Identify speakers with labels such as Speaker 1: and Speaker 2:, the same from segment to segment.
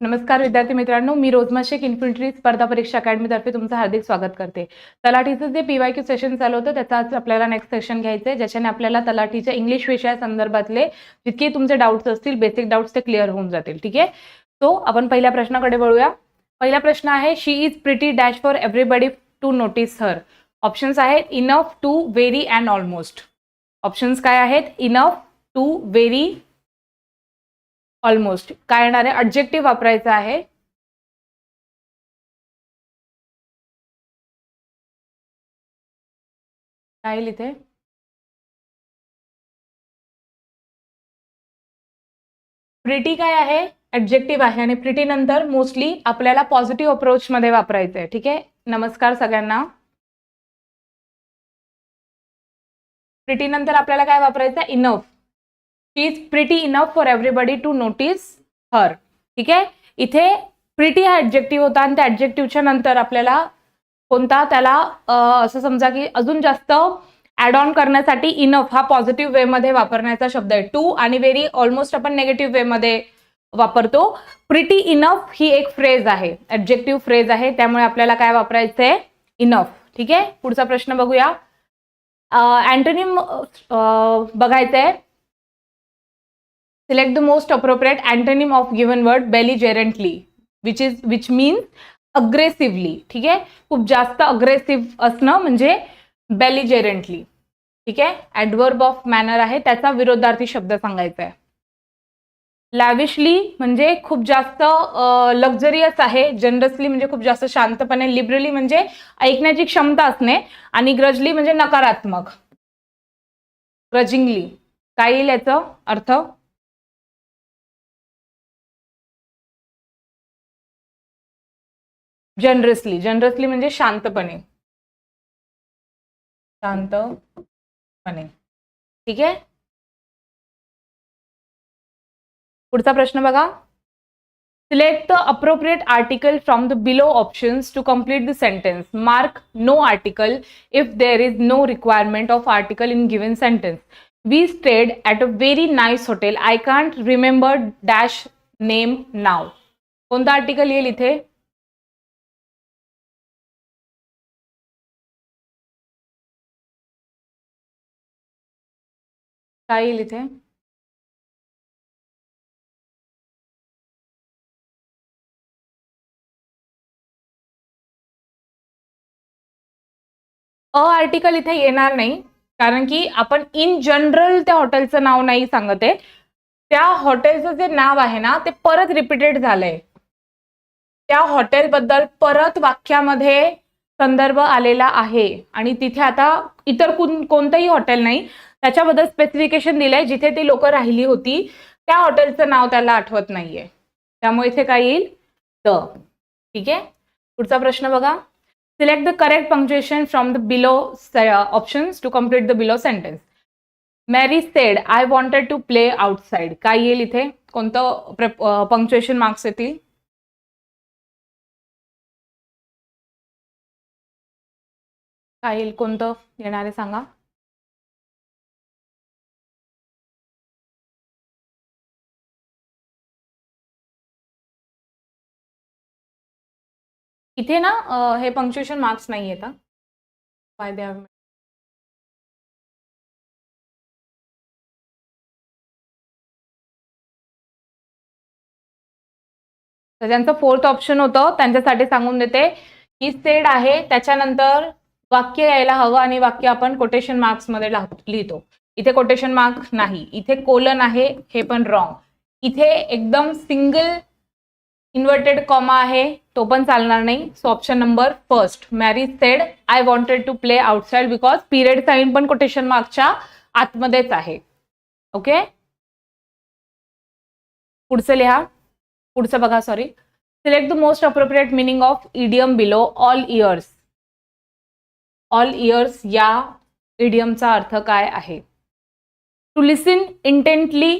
Speaker 1: नमस्कार विद्यार्थी मित्रांनो मी रोजमा शेख इन्फिनिटी स्पर्धा परीक्षा अकॅडमीतर्फे तुमचं हार्दिक स्वागत करते. तलाठीचं जे पीवाय क्यू सेशन चालू होतं त्याचं आज आपल्याला नेक्स्ट सेशन घ्यायचं आहे ज्याच्याने आपल्याला तलाठीच्या इंग्लिश विषयासंदर्भातले जितके तुमचे डाऊट्स असतील बेसिक डाऊट्स ते क्लिअर होऊन जातील ठीक आहे? सो आपण पहिल्या प्रश्नाकडे वळूया. पहिला प्रश्न आहे she is pretty dash for everybody to notice her options आहेत enough to very and almost options काय आहेत? इनफ टू व्हेरी ऑलमोस्ट काय येणार? आहे ऑब्जेक्टिव्ह वापरायचं आहे. काय इथे? प्रिटी काय आहे? ॲब्जेक्टिव्ह आहे. आणि प्रिटी नंतर मोस्टली आपल्याला पॉझिटिव्ह अप्रोचमध्ये वापरायचं आहे ठीक आहे? नमस्कार सगळ्यांना. प्रिटी नंतर आपल्याला काय वापरायचं आहे enough she is pretty enough for everybody to notice her ठीक आहे? इथे प्रिटी हा ॲडजेक्टिव्ह होता आणि त्या ॲडजेक्टिव्हच्या नंतर आपल्याला कोणता? त्याला असं समजा की अजून जास्त ॲड ऑन करण्यासाठी इनफ हा पॉझिटिव्ह वेमध्ये वापरण्याचा शब्द आहे. टू आणि व्हेरी ऑलमोस्ट आपण नेगेटिव्ह वेमध्ये वापरतो. प्रिटी इनफ ही एक फ्रेज आहे. ॲडजेक्टिव्ह फ्रेज आहे. त्यामुळे आपल्याला काय वापरायचं आहे इनफ ठीक आहे? पुढचा प्रश्न बघूया. अँटोनिम बघायचं आहे select the most appropriate antonym of given word belligerently which is which means aggressively ठीक आहे? खूप जास्त अग्रेसिव्ह असणं म्हणजे बेलिजेरंटली ठीक आहे? ॲडवर्ब ऑफ मॅनर आहे त्याचा विरोधार्थी शब्द सांगायचा आहे. लॅविशली म्हणजे खूप जास्त लक्झरियस आहे जनरसली म्हणजे खूप जास्त शांतपणे लिबरली म्हणजे ऐकण्याची क्षमता असणे आणि ग्रजली म्हणजे नकारात्मक. ग्रजिंगली काय येईल याचं? अर्थ जनरसली जनरसली म्हणजे शांतपणे. शांतपणे. ठीक आहे? पुढचा प्रश्न बघा. Select the appropriate article from the below options to complete the sentence mark no article if there is no requirement of article in given sentence we stayed at a very nice hotel I can't remember dash name नाव कोणता article येईल इथे? काय येईल इथे? A article इथे येणार नाही कारण की आपण इन जनरल त्या हॉटेलचं नाव नाही सांगत आहे. त्या हॉटेलचं जे नाव आहे ना ते परत रिपीटेड झालंय. त्या हॉटेलबद्दल परत वाक्यामध्ये संदर्भ आलेला आहे. आणि तिथे आता इतर कोण कोणतंही हॉटेल नाही. त्याच्याबद्दल स्पेसिफिकेशन दिलंय. जिथे ती लोक राहिली होती त्या हॉटेलचं नाव त्याला आठवत नाहीये. त्यामुळे इथे काय येईल? द. ठीक आहे? पुढचा प्रश्न बघा. Select the correct punctuation from the below options to complete the below sentence Mary said I wanted to play outside काय येईल इथे? कोणतं uh, पंक्च्युएशन मार्क्स येतील? काय येईल कोणतं येणार आहे सांगा. इथे ना हे पंक्च्युएशन मार्क्स नाही येतात काय द्यावं तर ज्यांचं फोर्थ ऑप्शन होतं त्यांच्यासाठी सांगून देते. की सेड आहे त्याच्यानंतर वाक्य यायला हवं आणि वाक्य आपण कोटेशन मार्क्समध्ये लिहितो. इथे कोटेशन मार्क नाही. इथे कोलन आहे हे पण रॉंग इथे एकदम सिंगल इन्व्हर्टेड कॉमा आहे तो पण चालणार नाही. So option number first Mary said I wanted to play outside because period sign पण कोटेशन मार्कच्या आतमध्येच आहे. ओके पुढचं लिहा. पुढचं बघा sorry select the most appropriate meaning of idiom below all ears all ears या इडियमचा अर्थ काय आहे? To listen intently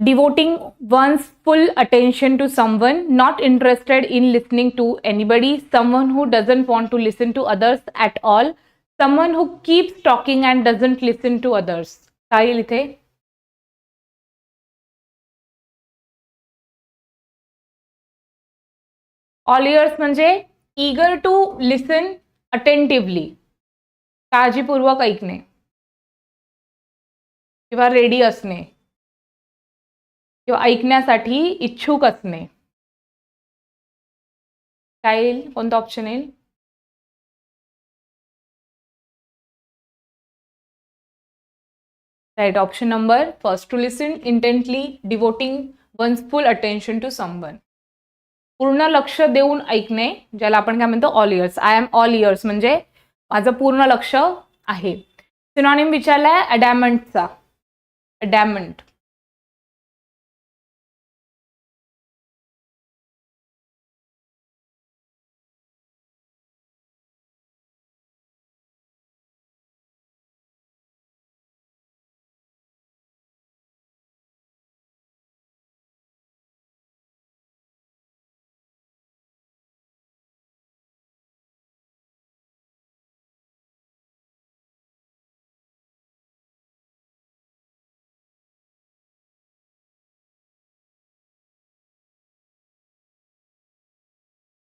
Speaker 1: devoting one's full attention to someone not interested in listening to anybody someone who doesn't want to listen to others at all someone who keeps talking and doesn't listen to others काय इथे? All ears म्हणजे eager to listen attentively काळजीपूर्वक ऐकणे. किंवा ready असणे. किंवा ऐकण्यासाठी इच्छुक असणे. काय येईल? कोणतं ऑप्शन येईल? Right option number first to listen intently devoting one's full attention to someone पूर्ण लक्ष देऊन ऐकणे ज्याला आपण काय म्हणतो all ears I am all ears म्हणजे माझं पूर्ण लक्ष आहे. सिनॉनिम विचारलाय अडॅमंटचा अडॅमंट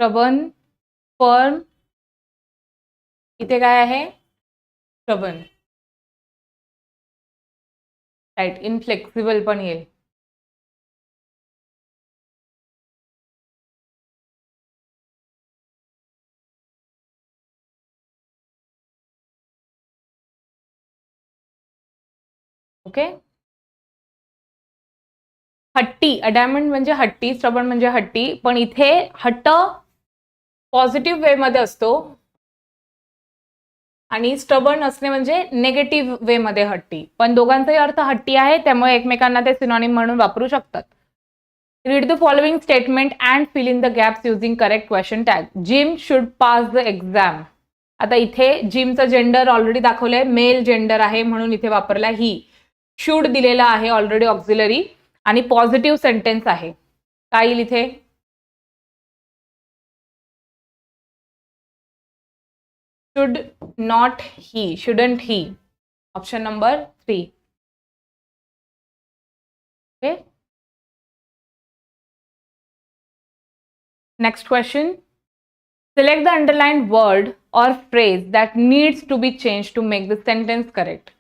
Speaker 1: श्रवण फर्म इथे काय आहे? श्रवण. राईट इनफ्लेक्सिबल येईल. ओके हट्टी अडॅमंट म्हणजे हट्टी, श्रवण हट्टी, पण इथे हट्ट पॉझिटिव्ह वेमध्ये असतो. आणि स्टबन असणे म्हणजे नेगेटिव्ह वेमध्ये हट्टी. पण दोघांचाही अर्थ हट्टी आहे त्यामुळे एकमेकांना ते सिनॉनिम म्हणून वापरू शकतात. Read the following statement and fill in the gaps using correct question tag Jim should pass the exam आता इथे जिमचं जेंडर ऑलरेडी दाखवलंय. मेल जेंडर आहे म्हणून इथे वापरला ही. शुड दिलेला आहे ऑलरेडी ऑक्झिलरी आणि पॉझिटिव्ह सेंटेन्स आहे. काय येईल इथे? Should not he shouldn't he option number three okay next question Select the underlined word or phrase that needs to be changed to make the sentence correct.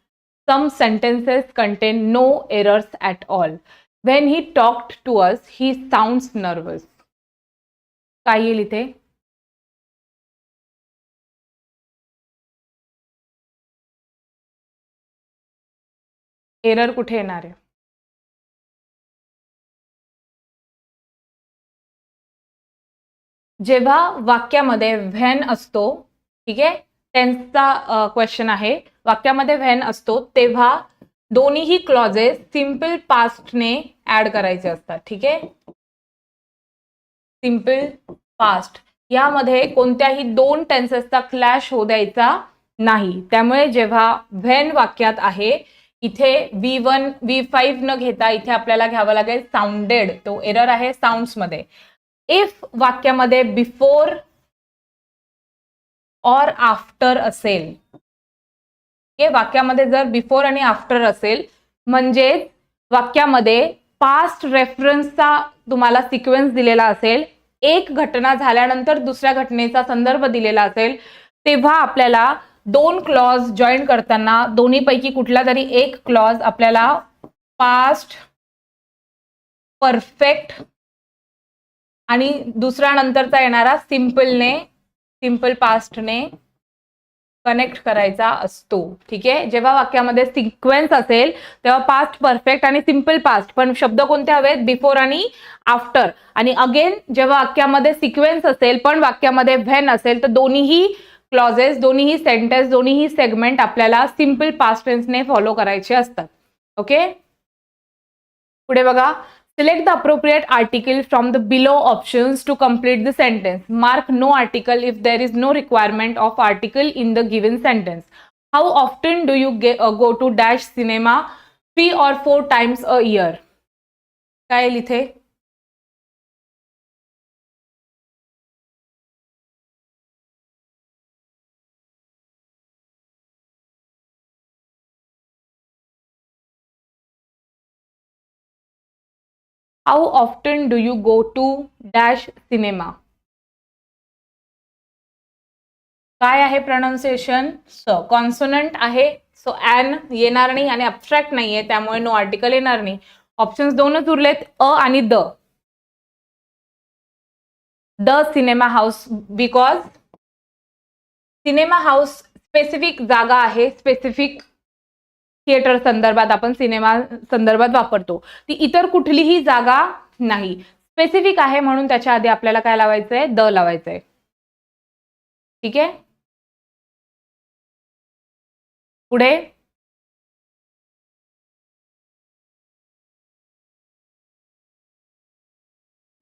Speaker 1: Some sentences contain no errors at all. When he talked to us, he sounds nervous. काय येईल इथे error कुठे येणार आहे? जेव्हा वाक्यामध्ये van असतो ठीक आहे? त्यांचा क्वेश्चन आहे. वाक्यामध्ये व्हॅन असतो तेव्हा दोन्हीही क्लॉजेस सिंपल पास्टने ऍड करायचे असतात ठीक आहे? सिंपल पास्ट यामध्ये कोणत्याही दोन टेन्सेसचा क्लॅश होऊ द्यायचा नाही. त्यामुळे जेव्हा व्हेन वाक्यात आहे इथे व्ही वन व्ही फाईव्ह न घेता इथे आपल्याला घ्यावं लागेल साऊंडेड तो एरर आहे साऊंड्समध्ये. इफ वाक्यामध्ये बिफोर ऑर आफ्टर असेल हे वाक्यामध्ये जर बिफोर आणि आफ्टर असेल म्हणजे वाक्यामध्ये पास्ट रेफरन्सचा तुम्हाला सिक्वेन्स दिलेला असेल एक घटना झाल्यानंतर दुसऱ्या घटनेचा संदर्भ दिलेला असेल तेव्हा आपल्याला दोन क्लॉज जॉईन करताना दोन्हीपैकी कुठला तरी एक क्लॉज आपल्याला पास्ट परफेक्ट आणि दुसऱ्या नंतरचा येणारा सिम्पलने सिंपल पास्टने कनेक्ट करायचा असतो. ठीक आहे? जेव्हा वाक्यामध्ये सिक्वेन्स असेल तेव्हा पास्ट परफेक्ट आणि सिंपल पास्ट पण शब्द कोणते हवेत? बिफोर आणि आफ्टर आणि अगेन जेव्हा वाक्यामध्ये सिक्वेन्स असेल पण वाक्यामध्ये व्हेन असेल तर दोन्हीही क्लॉजेस दोन्हीही सेंटेन्स दोन्हीही सेगमेंट आपल्याला सिंपल पास्टेन्सने फॉलो करायचे असतात. ओके पुढे बघा. Select the appropriate article from the below option to complete the sentence mark no article if there is no requirement of article in the given sentence how often do you go to dash cinema three और four times a year काय इथे how often do you go to dash cinema काय आहे pronunciation स consonant आहे. So and येणार नाही आणि अबस्ट्रॅक्ट नाही आहे त्यामुळे नो आर्टिकल येणार नाही. ऑप्शन्स दोनच उरलेत. अ आणि the. The cinema house because cinema house specific जागा आहे स्पेसिफिक थिएटर संदर्भात आपण सिनेमा संदर्भात वापरतो. ती इतर कुठलीही जागा नाही. स्पेसिफिक आहे म्हणून त्याच्या आधी आपल्याला काय लावायचं आहे द लावायचं आहे ठीक आहे? पुढे?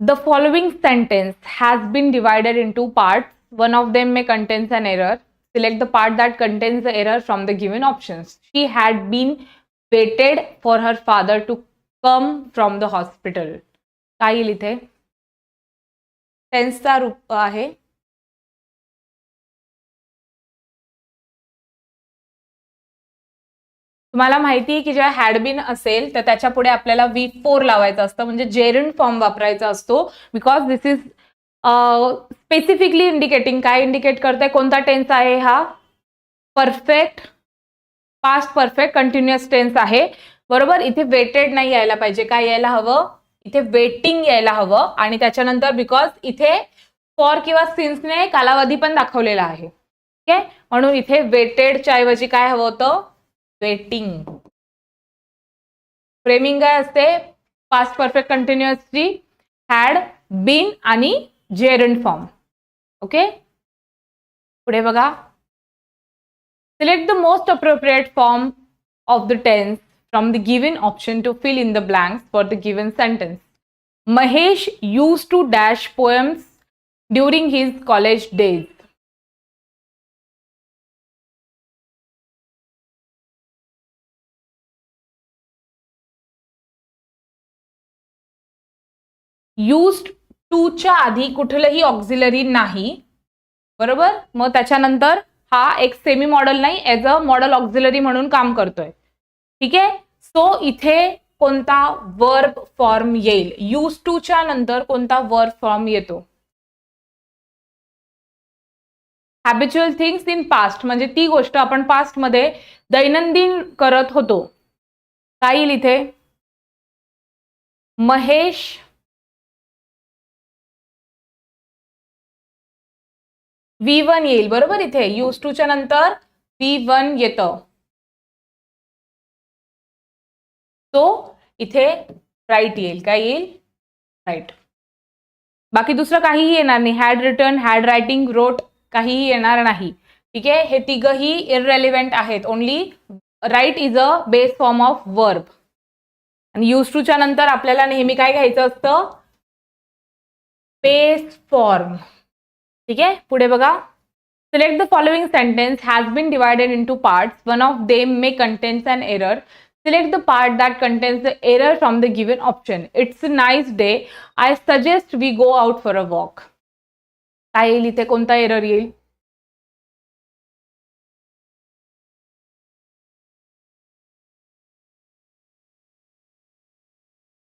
Speaker 1: The following sentence has been divided in two part one of them may contains an error Select the part that contains the error from the given options. She had been waited for her father to come from the hospital. काय येईल इथे टेन्सचा रूप आहे तुम्हाला माहिती आहे की जेव्हा हॅडबिन असेल तर त्याच्या पुढे आपल्याला वी फोर लावायचं असतं म्हणजे जेरंट फॉर्म वापरायचा असतो because this is specifically indicating काय इंडिकेट करते कोणता टेन्स आहे हा? Perfect past perfect continuous tense आहे. बरोबर? इथे वेटेड नाही यायला पाहिजे. काय यायला हवं? इथे वेटिंग यायला हवं. आणि त्याच्यानंतर बिकॉज इथे फॉर किंवा सिन्सने कालावधी पण दाखवलेला आहे. ठीक आहे म्हणून इथे वेटेडच्या ऐवजी काय हवं होतं? वेटिंग फ्रेमिंग काय असते? पास्ट परफेक्ट कंटिन्युअसची हॅड बीन आणि जेरंट फॉर्म ओके पुढे बघा select the most appropriate form of the tense from the given option to fill in the blanks for the given sentence Mahesh use to dash poems during his college days used टूच्या आधी कुठलंही auxiliary नाही. बरोबर? मग त्याच्यानंतर हा एक semi model नाही as a model auxiliary म्हणून काम करतोय. ठीक आहे? सो इथे कोणता वर्ब फॉर्म येईल? यूज टूच्या नंतर कोणता वर्ब फॉर्म येतो? हॅबिच्युअल थिंग्स इन पास्ट म्हणजे ती गोष्ट आपण पास्टमध्ये दैनंदिन करत होतो. काय येईल इथे? महेश व्ही वन येईल बरोबर? इथे यूज टूच्या नंतर व्ही वन येतं. तो इथे राईट येईल. काय येईल? राईट बाकी दुसरं काहीही येणार नाही. Had return had writing wrote काहीही येणार नाही. ठीक आहे? हे तिघही इररेलिव्हेंट आहेत. Only write is a base form of verb आणि यूज टूच्या नंतर आपल्याला नेहमी काय घ्यायचं असतं? बेस फॉर्म ठीक आहे? पुढे बघा. Select the following sentence has been divided in two parts one of them may contains and error select the part that contains the error from the given option it's a nice day I suggest we go out for a walk काय येईल इथे? कोणता error येईल?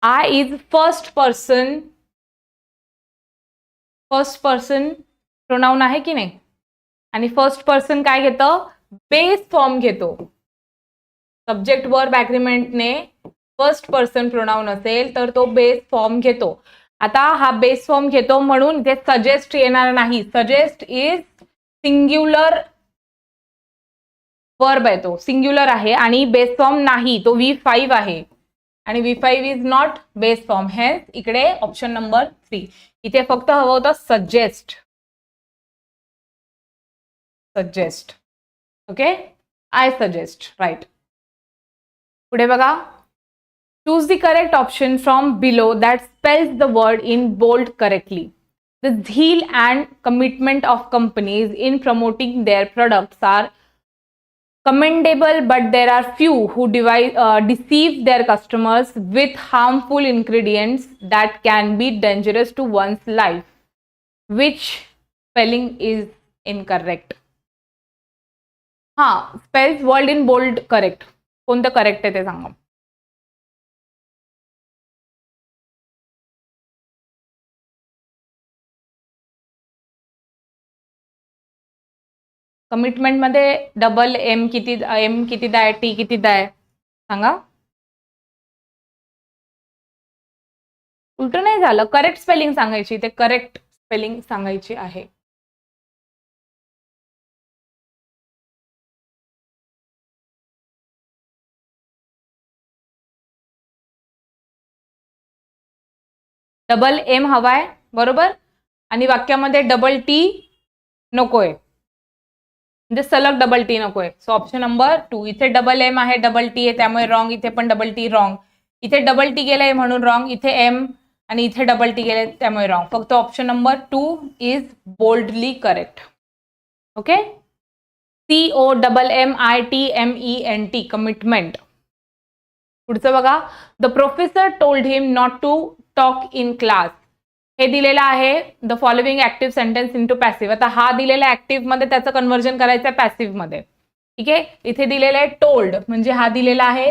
Speaker 1: I is first person first person pronoun आहे की नाही? आणि first person काय घेतं? बेस फॉर्म घेतो. Subject verb ॲग्रीमेंटने first person pronoun असेल तर तो बेस फॉर्म घेतो. आता हा बेस फॉर्म घेतो म्हणून इथे सजेस्ट येणार नाही. सजेस्ट इज सिंग्युलर वर्ब आहे तो. सिंग्युलर आहे आणि बेस फॉर्म नाही. तो व्ही फाईव्ह आहे. आणि V five is not base form हे इकडे ऑप्शन नंबर थ्री इथे फक्त हवं होतं suggest suggest okay I suggest right पुढे बघा choose the correct option from below that spells the word in bold correctly the zeal and commitment of companies in promoting their products are commendable but there are few who divide, uh, deceive their customers with harmful ingredients that can be dangerous to one's life which spelling is incorrect हा spells world in bold correct कोणतं correct आहे ते सांगा. कमिटमेंटमध्ये double M किती M कितीदा आहे T कितीदा आहे सांगा. उलट नाही झालं. करेक्ट स्पेलिंग सांगायची. ते करेक्ट स्पेलिंग सांगायची आहे. डबल एम हवाय बरोबर? आणि वाक्यामध्ये डबल टी नकोय. म्हणजे सलग डबल टी नकोय. सो ऑप्शन नंबर टू इथे डबल एम आहे डबल टी आहे त्यामुळे रॉंग इथे पण डबल टी रॉंग इथे डबल टी गेलंय म्हणून रॉंग इथे एम आणि इथे डबल टी गेले त्यामुळे रॉंग फक्त option number two is boldly correct okay C O double M I T M E N T commitment पुढचं बघा. The professor told him not to talk in class हे दिलेलं आहे the following active sentence into passive आता हा दिलेला ऍक्टिव्हमध्ये त्याचं conversion करायचं आहे पॅसिव्हमध्ये. ठीक आहे? इथे दिलेलं आहे टोल्ड म्हणजे हा दिलेला आहे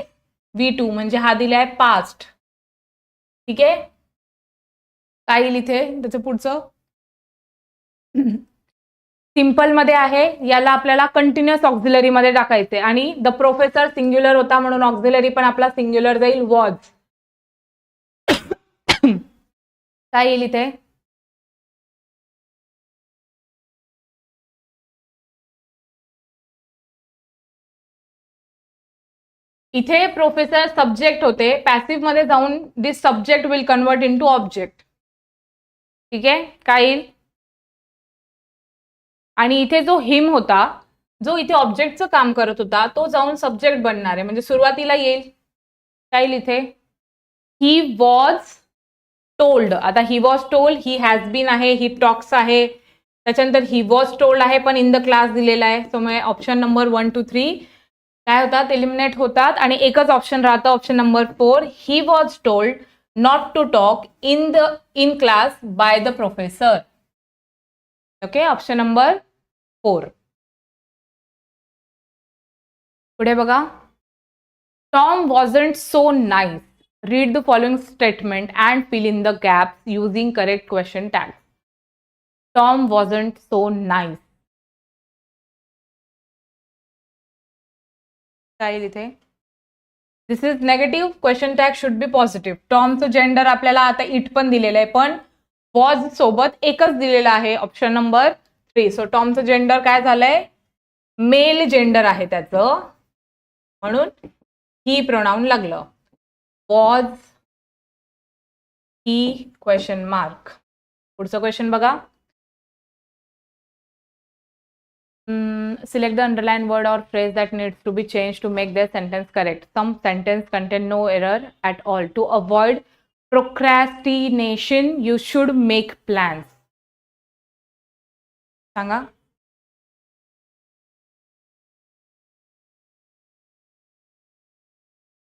Speaker 1: व्ही टू म्हणजे हा दिला आहे पास्ट ठीक आहे? काय येईल इथे? त्याचं पुढचं? सिंपलमध्ये आहे याला आपल्याला कंटिन्युअस ऑक्झिलरीमध्ये टाकायचे आणि द प्रोफेसर सिंग्युलर होता म्हणून ऑक्झिलरी पण आपला सिंग्युलर जाईल वॉज काय येईल इथे? इथे प्रोफेसर सब्जेक्ट होते. पॅसिव्हमध्ये जाऊन this subject will convert into object ठीक आहे? काय येईल? आणि इथे जो हिम होता जो इथे ऑब्जेक्टचं काम करत होता तो जाऊन सब्जेक्ट बनणार आहे. म्हणजे सुरुवातीला येईल. काय येईल इथे? ही वॉज टोल्ड आता he was told he has been आहे ही टॉक्स आहे. त्याच्यानंतर ही वॉज टोल्ड आहे पण इन द क्लास दिलेला आहे. सो मग option number one two three काय होतात? एलिमिनेट होतात आणि एकच ऑप्शन राहतं option number four he was told not to talk in the in class by the professor okay option number four पुढे बघा. Tom wasn't so nice read the following statement and fill in the gaps using correct question tags. Tom wasn't so nice. This is negative question tag should be positive टॉमचं gender आपल्याला आता it पण दिलेलं आहे पण was सोबत एकच दिलेलं आहे. ऑप्शन नंबर थ्री सो टॉमचं जेंडर काय झालंय? मेल जेंडर आहे त्याचं. म्हणून ही प्रोनाऊन लागलं. वॉज़ ही क्वेश्चन मार्क पुढचं क्वेश्चन बघा select the underline word or phrase that needs to be change to make their sentence correct some sentence contain no error at all to avoid procrastination you should make plans. सांगा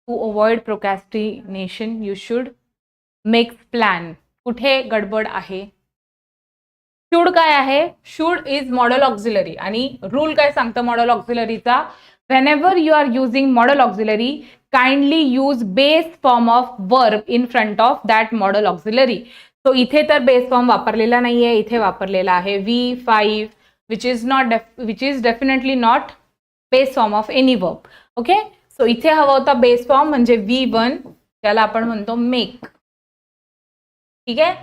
Speaker 1: to avoid procrastination you should make plan कुठे गडबड आहे? Should काय आहे? Should is modal auxiliary आणि rule काय सांगतं model ऑक्झिलरीचा whenever you are using model auxiliary kindly use base form of verb in front of that model auxiliary so इथे तर बेस फॉर्म वापरलेला नाही आहे इथे वापरलेला आहे V five which is not which is definitely not base form of any verb okay so इथे हवा होता बेस फॉर्म म्हणजे व्ही वन त्याला आपण म्हणतो मेक ठीक आहे?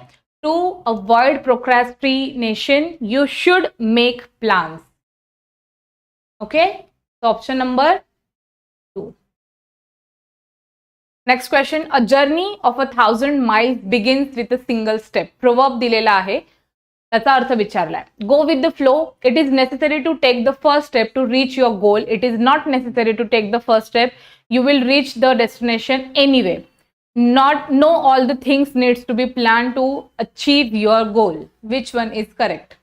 Speaker 1: To avoid procrastination you should make plans okay option number two next question a journey of a thousand miles begins with a single step proverb दिलेला आहे त्याचा अर्थ विचारलाय go with the flow it is necessary to take the first step to reach your goal it is not necessary to take the first step you will reach the destination anyway not know all the things needs to be planned to achieve your goal which one is correct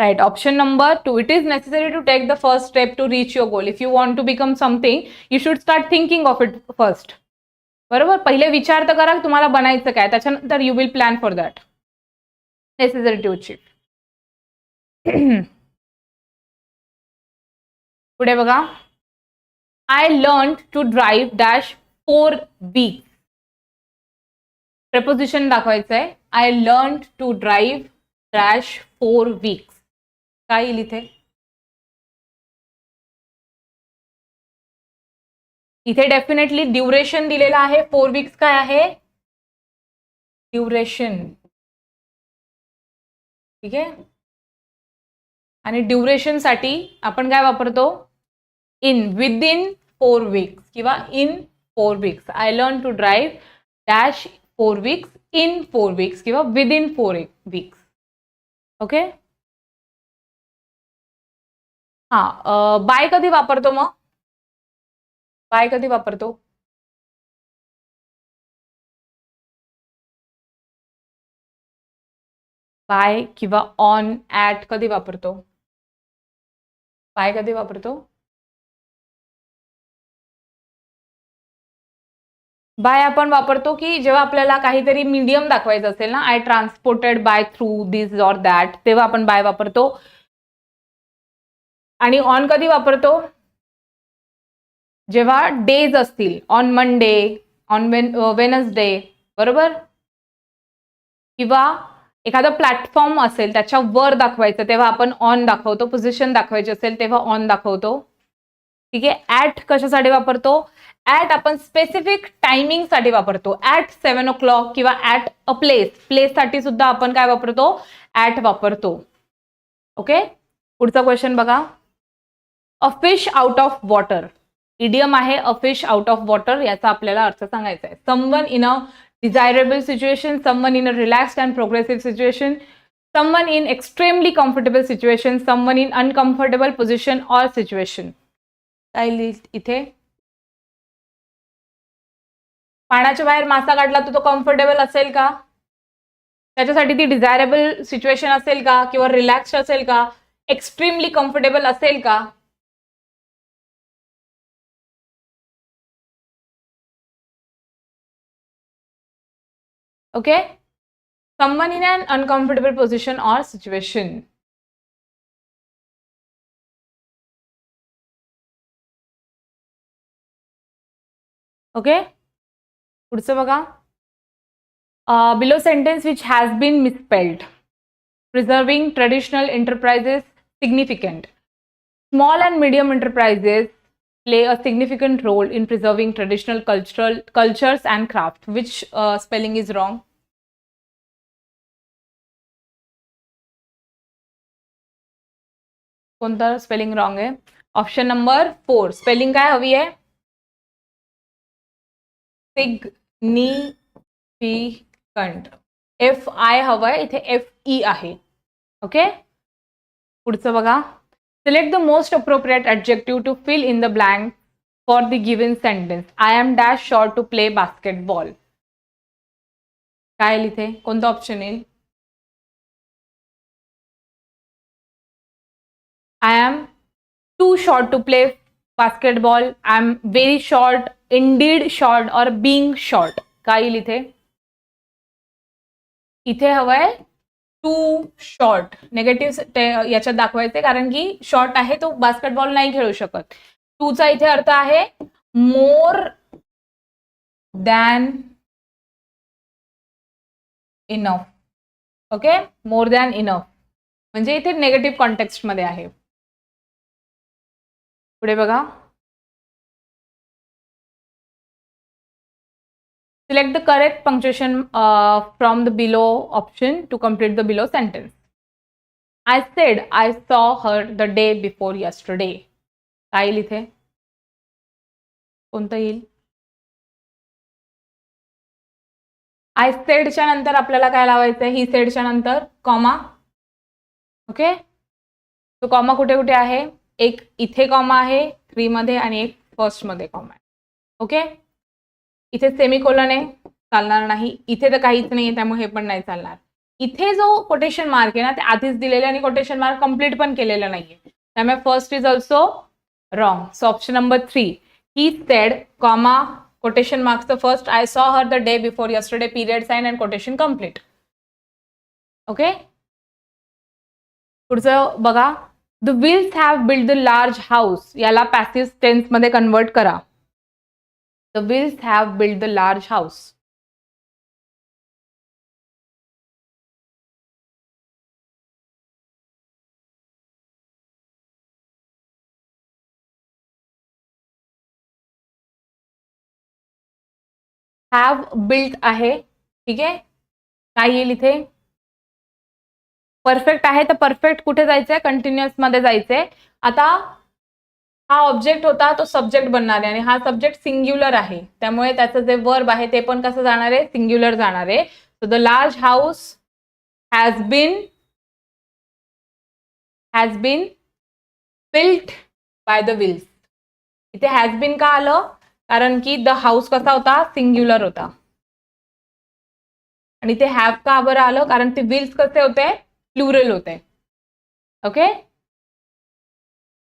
Speaker 1: right option number 2 it is necessary to take the first step to reach your goal if you want to become something you should start thinking of it first बरोबर पहिले विचार तर करा तुम्हाला बनायचं काय त्याच्यानंतर you will plan for that necessary to achieve. पुढे बघा I learn to drive dash four week preposition दाखवायचं आहे I learn to drive dash four weeks काय येईल इथे? इथे डेफिनेटली ड्युरेशन दिलेलं आहे. फोर वीक्स काय आहे? ड्युरेशन ठीक आहे? आणि ड्युरेशनसाठी आपण काय वापरतो? इन विदिन फोर वीक्स किंवा in four weeks I learn to drive dash four weeks in four weeks किंवा विदिन फोर वीक्स ओके हा बाय कधी वापरतो मग? बाय कधी वापरतो? बाय किंवा ऑन ॲट कधी वापरतो? बाय कधी वापरतो? बाय आपण वापरतो की जेव्हा आपल्याला काहीतरी मीडियम दाखवायचं असेल ना I transported by through this or that तेव्हा आपण बाय वापरतो. आणि ऑन कधी वापरतो? जेव्हा डेज असतील. On Monday on when Wednesday बरोबर? किंवा एखादा प्लॅटफॉर्म असेल त्याच्या वर दाखवायचं तेव्हा आपण ऑन दाखवतो पोझिशन दाखवायची असेल तेव्हा ऑन दाखवतो. ठीक आहे? ॲट कशासाठी वापरतो? ॲट आपण स्पेसिफिक टायमिंगसाठी वापरतो. ॲट सेवन ओ क्लॉक किंवा ॲट अ प्लेस प्लेससाठी सुद्धा आपण काय वापरतो? ॲट वापरतो. ओके पुढचा क्वेश्चन बघा. A fish out of water idiom आहे a fish out of water याचा आपल्याला अर्थ सांगायचा आहे. Someone in a desirable situation someone in a relaxed and progressive situation someone in extremely comfortable situation someone in uncomfortable position or situation काय list इथे? पाण्याच्या बाहेर मासा काढला तर तो कम्फर्टेबल असेल का? त्याच्यासाठी ती डिझायरेबल सिच्युएशन असेल का? किंवा रिलॅक्स असेल का? एक्स्ट्रीमली कम्फर्टेबल असेल का? okay someone in an uncomfortable position or situation okay पुढचं बघा below sentence which has been misspelled preserving traditional enterprises significant small and medium enterprises play a significant role in preserving traditional cultural cultures and craft which uh, spelling is wrong कोणता spelling wrong आहे option number four spelling काय हवी आहे significant F I हवंय इथे F E आहे okay पुढचं बघा select the most appropriate adjective to fill in the blank for the given sentence I am dash short to play basketball काय येईल इथे कोणतं ऑप्शन येईल I am too short to play basketball I am very short indeed short or being short काय येईल इथे इथे हवंय टू शॉर्ट नेगेटिव्ह याच्यात दाखवायचे कारण की शॉर्ट आहे तो बास्केटबॉल नाही खेळू शकत. टूचा इथे अर्थ आहे more than enough okay more than enough म्हणजे इथे नेगेटिव्ह कॉन्टेक्स्टमध्ये आहे. पुढे बघा. Select the correct punctuation uh, from the below option to complete the below sentence. I said I saw her the day before yesterday. काय येईल इथे कोणतं येईल आय सेडच्या नंतर आपल्याला काय लावायचं आहे ही सेडच्या नंतर कॉमा ओके तो कॉमा कुठे कुठे आहे एक इथे कॉमा आहे थ्रीमध्ये आणि एक फर्स्टमध्ये कॉमा आहे ओके इथे सेमिकोलन आहे चालणार नाही. इथे तर काहीच नाही आहे त्यामुळे हे पण नाही चालणार. इथे जो कोटेशन मार्क आहे ना ते आधीच दिलेले आणि कोटेशन मार्क कंप्लीट पण केलेलं नाहीये. त्यामुळे first is also wrong so option number three he said comma quotation मार्क्सचं first I saw her the day before yesterday period sign and quotation complete okay पुढचं बघा. The Wills have build the large house याला passive टेन्समध्ये convert करा. The Wills have built the large house. Have built आहे. ठीक आहे? काय येईल इथे. परफेक्ट आहे तर परफेक्ट कुठे जायचंय? कंटिन्युअसमध्ये जायचंय. आता हा ऑब्जेक्ट होता तो सब्जेक्ट बनणार. आहे आणि हा सब्जेक्ट सिंग्युलर आहे. त्यामुळे त्याचं जे वर्ब आहे ते पण कसं जाणार आहे? सिंग्युलर जाणार आहे. So the large house has been has been built by the Wills इथे हॅज बीन का आलं? कारण की द हाऊस कसा होता? सिंग्युलर होता. आणि ते हॅव का बरं आलं? कारण ते विल्स कसे होते? प्लुरल होते. ओके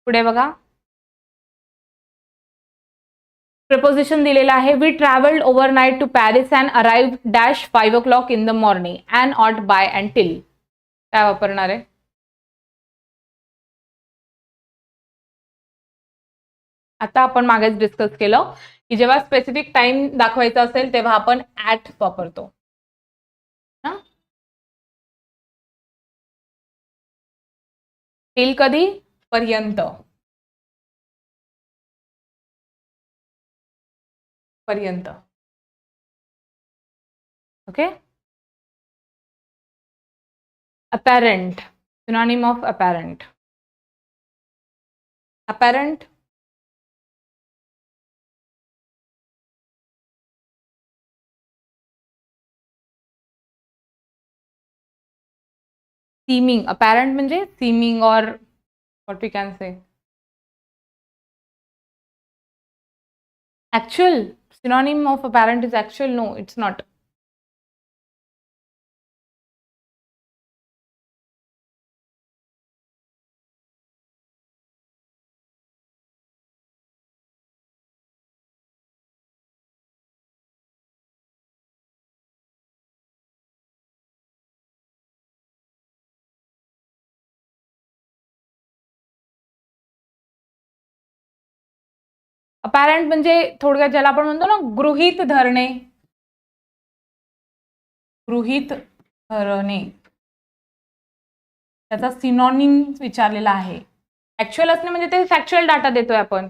Speaker 1: पुढे बघा. प्रपोजिशन दिलेलं आहे. We travelled overnight to Paris and arrive dash five o'clock in the morning and at by and till काय वापरणार आहे? आता आपण मागेच डिस्कस केलं की जेव्हा स्पेसिफिक टाइम दाखवायचा असेल तेव्हा आपण ऍट वापरतो. टिल कधी? पर्यंत. पर्यंत. Okay apparent synonym of apparent apparent seeming apparent म्हणजे seeming or what we can say actual synonym of apparent is actual no it's not apparent म्हणजे थोडक्यात ज्याला आपण म्हणतो ना गृहीत धरणे. गृहीत धरणे. त्याचा सिनॉनिम विचारलेला आहे. ऍक्च्युअल असणे म्हणजे ते फॅक्च्युअल डाटा देतोय आपण.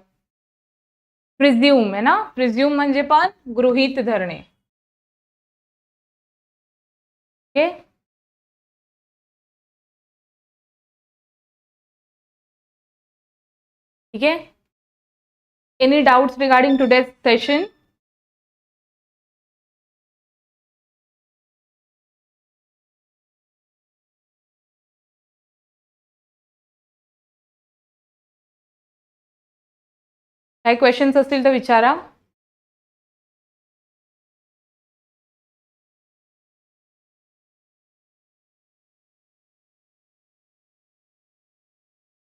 Speaker 1: प्रिझ्युम आहे ना? प्रिझ्युम म्हणजे पण गृहीत धरणे. ओके ठीक आहे? Any doubts regarding today's session? काही क्वेश्चन्स असतील तर विचारा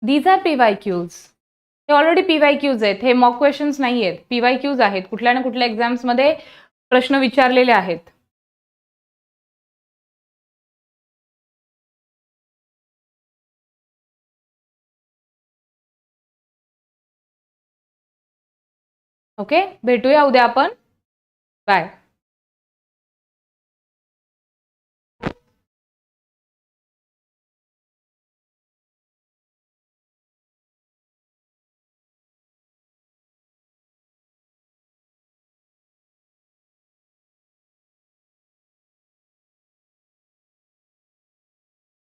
Speaker 1: these are P Y Qs हे ऑलरेडी पीवाय क्यूज आहेत. हे मॉक क्वेश्चन्स नाही आहेत पीवाय क्यूज आहेत. कुठल्या ना कुठल्या एक्झाम्समध्ये प्रश्न विचारलेले आहेत. ओके भेटूया उद्या आपण. बाय